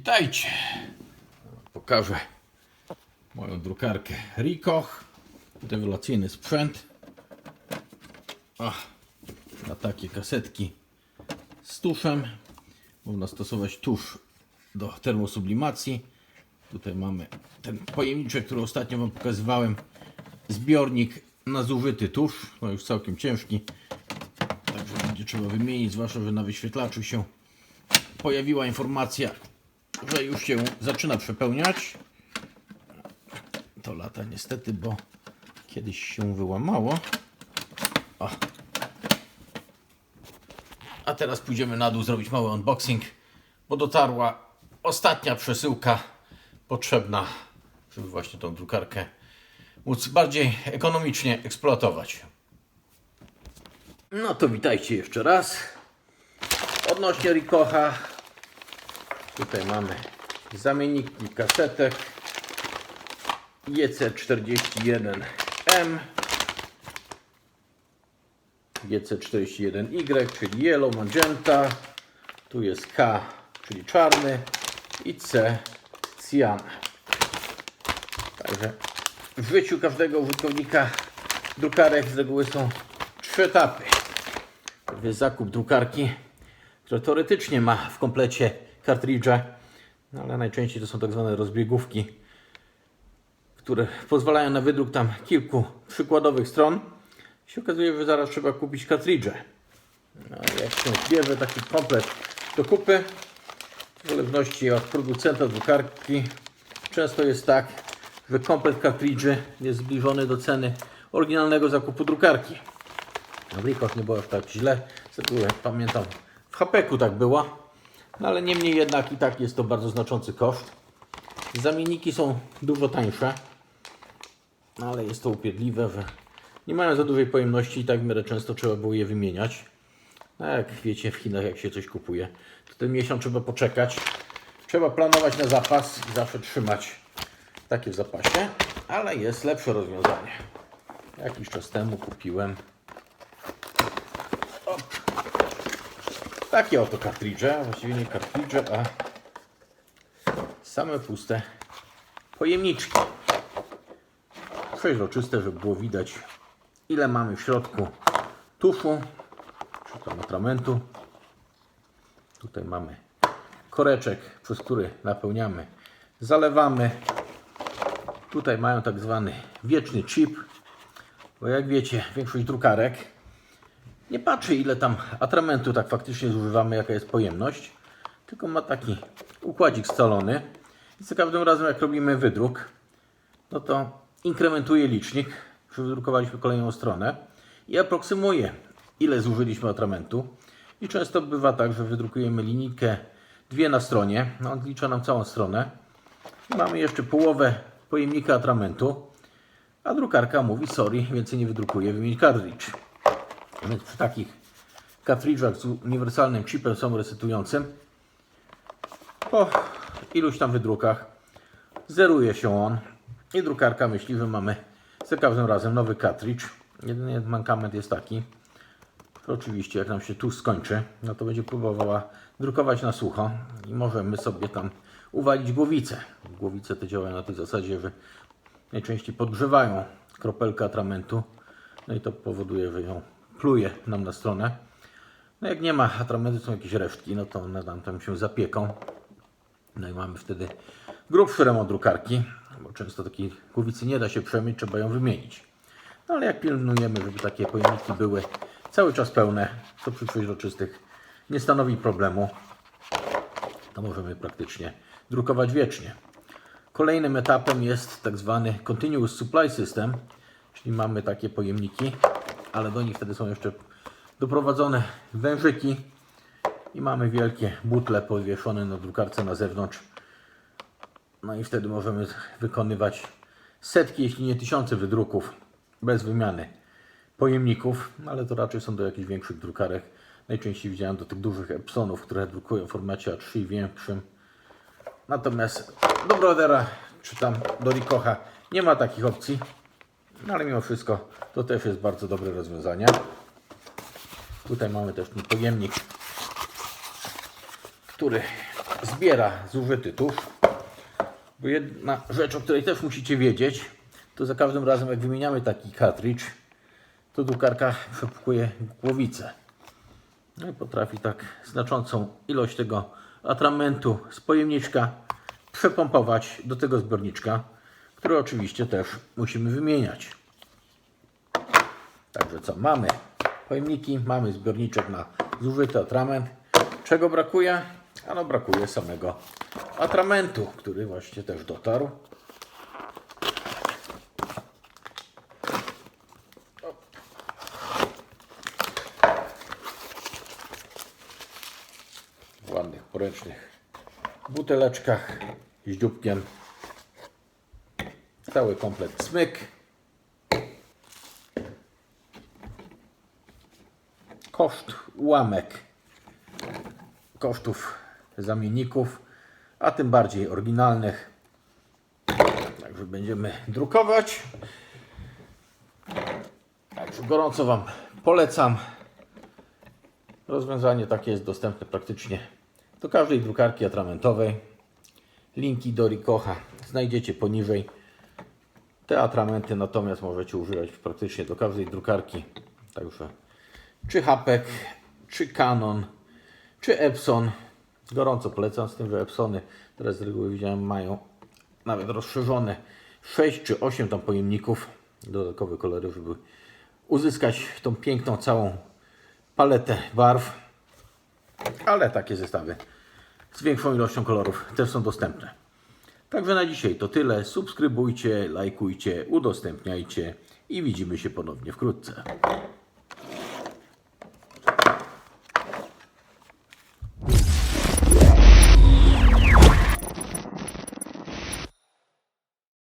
Witajcie. Pokażę moją drukarkę Rikoch. Rewelacyjny sprzęt. Ach, na takie kasetki z tuszem. Można stosować tusz do termosublimacji. Tutaj mamy ten pojemniczek, który ostatnio Wam pokazywałem. Zbiornik na zużyty tusz. No już całkiem ciężki. Także będzie trzeba wymienić, zwłaszcza, że na wyświetlaczu się pojawiła informacja, że już się zaczyna przepełniać. To lata niestety, bo kiedyś się wyłamało. O. A teraz pójdziemy na dół zrobić mały unboxing, bo dotarła ostatnia przesyłka potrzebna, żeby właśnie tą drukarkę móc bardziej ekonomicznie eksploatować. No to witajcie jeszcze raz. Odnośnie Rikocha, tutaj mamy zamienniki kasetek. JC41M JC41Y, czyli Yellow Magenta. Tu jest K, czyli czarny. I C, Cyan. Także w życiu każdego użytkownika drukarek z reguły są trzy etapy. Zakup drukarki, która teoretycznie ma w komplecie kartridże, no ale najczęściej to są tak zwane rozbiegówki, które pozwalają na wydruk tam kilku przykładowych stron. I się okazuje, że zaraz trzeba kupić kartridże. No, jak się bierze taki komplet do kupy, w zależności od producenta drukarki, często jest tak, że komplet kartridży jest zbliżony do ceny oryginalnego zakupu drukarki. W Rikoch nie było tak źle. Pamiętam, w Hapeku tak było. No ale niemniej jednak i tak jest to bardzo znaczący koszt. Zamienniki są dużo tańsze. No ale jest to upierdliwe, że nie mają za dużej pojemności i tak w miarę często trzeba było je wymieniać. No jak wiecie w Chinach jak się coś kupuje, to ten miesiąc trzeba poczekać. Trzeba planować na zapas i zawsze trzymać takie w zapasie. Ale jest lepsze rozwiązanie. Jakiś czas temu kupiłem Takie oto kartridże, właściwie nie kartridże, a same puste pojemniczki. Przeźroczyste, żeby było widać ile mamy w środku tuszu, czy tam atramentu. Tutaj mamy koreczek, przez który napełniamy, zalewamy. Tutaj mają tak zwany wieczny chip, bo jak wiecie, większość drukarek nie patrzy ile tam atramentu tak faktycznie zużywamy, jaka jest pojemność, tylko ma taki układzik scalony. I za każdym razem jak robimy wydruk, no to inkrementuje licznik, że wydrukowaliśmy kolejną stronę i aproksymuje ile zużyliśmy atramentu. I często bywa tak, że wydrukujemy linijkę dwie na stronie, no odlicza nam całą stronę. I mamy jeszcze połowę pojemnika atramentu, a drukarka mówi sorry, więcej nie wydrukuje, wymień cartridge. Więc przy takich kartridżach z uniwersalnym chipem samoresetującym po iluś tam wydrukach zeruje się on i drukarka myśli, że mamy za każdym razem nowy kartridż. Jedyny mankament jest taki, że oczywiście jak nam się tu skończy, no to będzie próbowała drukować na sucho i możemy sobie tam uwalić głowicę. Głowice te działają na tej zasadzie, że najczęściej podgrzewają kropelkę atramentu, no i to powoduje, że ją pluje nam na stronę. No jak nie ma atramentu, są jakieś resztki, no to one tam, tam się zapieką. No i mamy wtedy grubszy remont drukarki, bo często takiej głowicy nie da się przemyć, trzeba ją wymienić. No ale jak pilnujemy, żeby takie pojemniki były cały czas pełne, to przy przeźroczystych nie stanowi problemu. To możemy praktycznie drukować wiecznie. Kolejnym etapem jest tak zwany Continuous Supply System, czyli mamy takie pojemniki, ale do nich wtedy są jeszcze doprowadzone wężyki i mamy wielkie butle powieszone na drukarce na zewnątrz. No i wtedy możemy wykonywać setki, jeśli nie tysiące wydruków bez wymiany pojemników, ale to raczej są do jakichś większych drukarek. Najczęściej widziałem do tych dużych Epsonów, które drukują w formacie A3 i większym. Natomiast do Brodera czy tam do Rikocha nie ma takich opcji. No ale mimo wszystko to też jest bardzo dobre rozwiązanie. Tutaj mamy też ten pojemnik, który zbiera zużyty tusz. Bo jedna rzecz, o której też musicie wiedzieć, to za każdym razem jak wymieniamy taki cartridge, to drukarka przepukuje głowicę. No i potrafi tak znaczącą ilość tego atramentu z pojemniczka przepompować do tego zbiorniczka, który oczywiście też musimy wymieniać. Także co, mamy pojemniki, mamy zbiorniczek na zużyty atrament. Czego brakuje? Ano brakuje samego atramentu, który właśnie też dotarł. W ładnych, poręcznych buteleczkach z dzióbkiem. Cały komplet smyk. Koszt ułamek kosztów zamienników, a tym bardziej oryginalnych. Także będziemy drukować. Także gorąco Wam polecam. Rozwiązanie takie jest dostępne praktycznie do każdej drukarki atramentowej. Linki do Ricocha znajdziecie poniżej. Te atramenty natomiast możecie używać praktycznie do każdej drukarki. Także czy Hapek, czy Canon, czy Epson. Gorąco polecam, z tym, że Epsony teraz z reguły widziałem mają nawet rozszerzone 6 czy 8 tam pojemników, dodatkowe kolory, żeby uzyskać tą piękną całą paletę barw. Ale takie zestawy z większą ilością kolorów też są dostępne. Także na dzisiaj to tyle. Subskrybujcie, lajkujcie, udostępniajcie i widzimy się ponownie wkrótce.